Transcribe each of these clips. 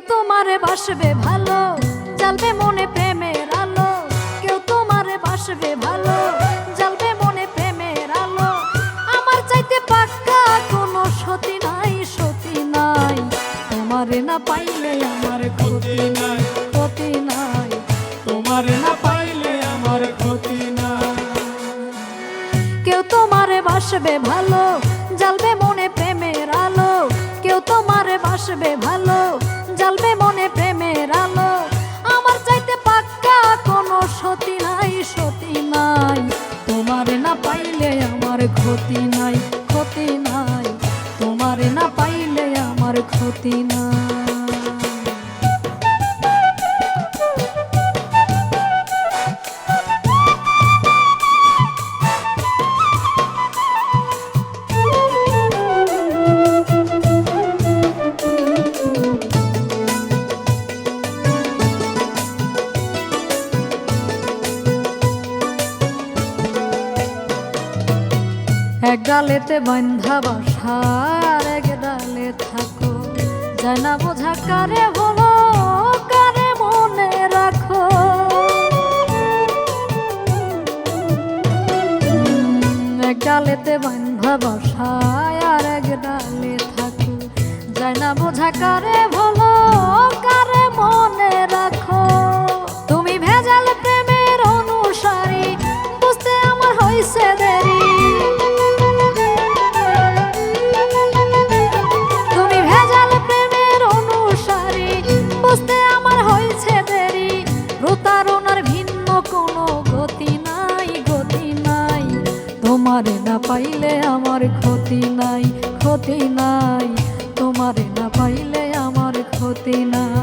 তোমারে বাসবে ভালো, জ্বালবে মনে প্রেমের আলো। কেউ তোমারে বাসবে ভালো, জ্বালবে মনে প্রেমের আলো। আমার চাইতে পাক্কা কোনো সতী নাই সতী নাই। তোমারে না পাইলে আমার ক্ষতি নাই ক্ষতি নাই। তোমার না পাইলে আমার ক্ষতি না কেউ তোমারে বাসবে ভালো, জ্বালবে মনে প্রেমের আলো। কেউ তোমারে বাসবে ভালো ক্ষতি নাই ক্ষতি নাই। তোমার না পাইলে আমার ক্ষতি নাই। এক ডালেতে বন্ধা বসার এক ডালে থাকো। জানা বোঝা কারে হলো, কারে মনে রাখো। এক ডালেতে বন্ধা বসায় আর এক ডালে থাকো। জানা বোঝা কারে হলো তোমারে না পাইলে আমার ক্ষতি নাই ক্ষতি নাই। তোমারে না পাইলে আমার ক্ষতি নাই।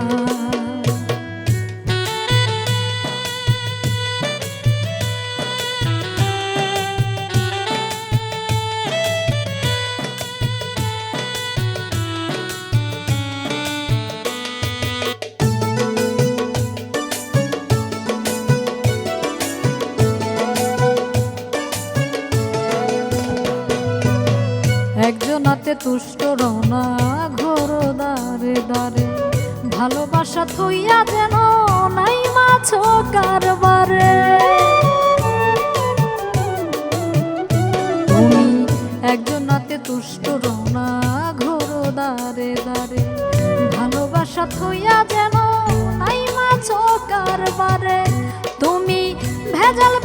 একজনাতে তুষ্ট রওনা ঘোর দারে দারে ভালোবাসা থইয়া যেন নাই মাছ কারবারে। একজনাতে তুষ্ট রওনা ঘোর দারে দারে ভালোবাসা থইয়া যেন নাই মাছ কারবারে। তুমি ভেজাল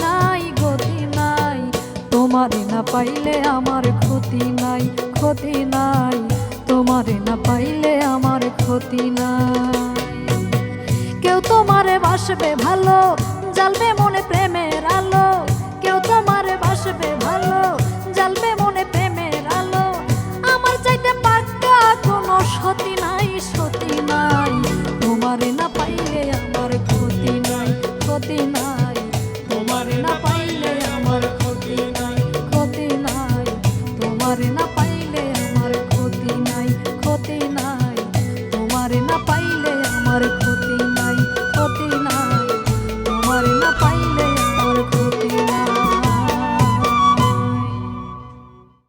নাই, গতি নাই। তোমারে না পাইলে আমার ক্ষতি নাই ক্ষতি নাই। তোমারে না পাইলে আমার ক্ষতি নাই। কেউ তোমারে বাসবে ভালো, জ্বালবে মনে প্রেমের আলো। কেউ তোমারে বাসবে ভালো, জ্বালবে মনে প্রেমের আলো। আমার চাইতে পাক্কা কোনো সতী নাই সতী নাই। তোমারে না পারে না